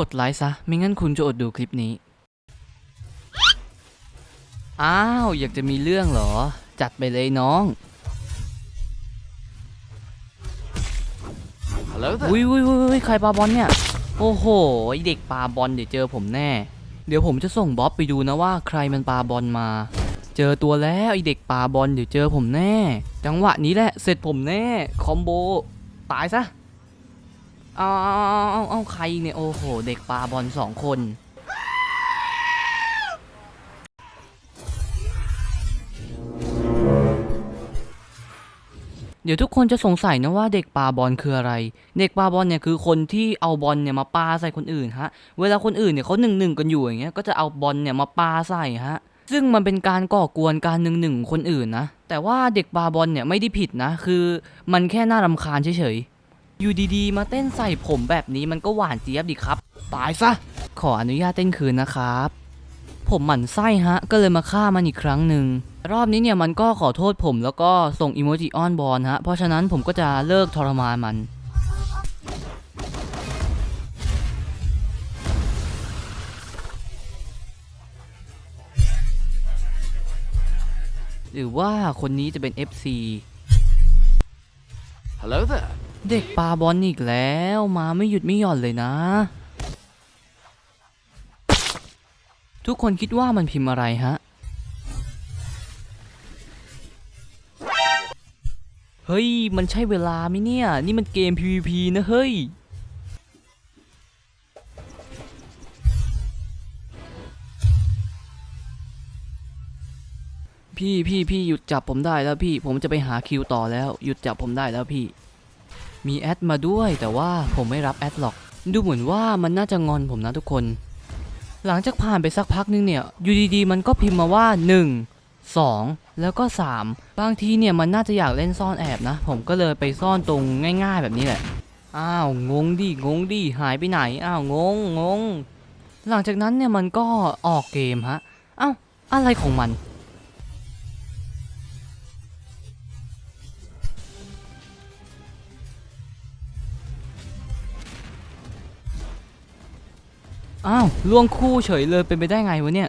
กดไลค์ซะ ไม่งั้นคุณจะอดดูคลิปนี้ อ้าว อยากจะมีเรื่องเหรอ จัดไปเลยน้อง Hello there. อุ้ยอุ้ยอุ้ยอุ้ยใครปาบอลเนี่ย โอ้โหไอ้เด็กปาบอลเดี๋ยวเจอผมแน่ เดี๋ยวผมจะส่งบ๊อบไปดูนะว่าใครมันปาบอลมา เจอตัวแล้วไอ้เด็กปาบอลเดี๋ยวเจอผมแน่ จังหวะนี้แหละเสร็จผมแน่ คอมโบ ตายซะ เอาเอาเอาเอาเอาใครเนี่ย โอ้โห เด็กปลาบอลสองคน เดี๋ยวทุกคนจะสงสัยนะว่าเด็กปาบอลคืออะไร เด็กปาบอลเนี่ยคือคนที่เอาบอลเนี่ยมาปาใส่คนอื่นฮะ เวลาคนอื่นเนี่ยเขาหนึ่งหนึ่งกันอยู่อย่างเงี้ย ก็จะเอาบอลเนี่ยมาปาใส่ฮะ ซึ่งมันเป็นการก่อกวนการหนึ่งหนึ่งคนอื่นนะ แต่ว่าเด็กปาบอลเนี่ยไม่ได้ผิดนะ คือมันแค่น่ารำคาญเฉยๆ อยู่ดีๆ มาเต้นใส่ผมแบบนี้มันก็หวานเจี๊ยบดีครับ ตายซะ ขออนุญาตเต้นคืนนะครับ ผมหมั่นไส้ฮะ ก็เลยมาฆ่ามันอีกครั้งหนึ่ง รอบนี้เนี่ยมันก็ขอโทษผมแล้วก็ส่งอีโมจิอ้อนบอลฮะ เพราะฉะนั้นผมก็จะเลิกทรมานมันหรือว่าคนนี้จะเป็น FC Hello there. เด็กปาบอลอีกแล้ว มาไม่หยุดไม่หย่อนเลยนะ ทุกคนคิดว่ามันพิมพ์อะไรฮะ เฮ้ย มันใช่เวลาไหมเนี่ย นี่มันเกม PVP นะเฮ้ยพี่พี่พี่หยุดจับผมได้แล้วพี่ ผมจะไปหาคิวต่อแล้ว หยุดจับผมได้แล้วพี่ มีแอดมาด้วย แต่ว่าผมไม่รับแอดหรอก ดูเหมือนว่ามันน่าจะงอนผมนะทุกคน หลังจากผ่านไปสักพักนึงเนี่ยอยู่ดีๆมันก็พิมพ์มาว่า 1 2 แล้วก็ 3 บางทีเนี่ยมันน่าจะอยากเล่นซ่อนแอบนะ ผมก็เลยไปซ่อนตรงง่าย ๆ แบบนี้แหละ อ้าวงงดิงงดิหายไปไหน อ้าวงงงง หลังจากนั้นเนี่ยมันก็ออกเกมฮะ อ้าวอะไรของมัน อ้าวล่วงคู่เฉยเลยเป็นไปได้ไงวะเนี่ย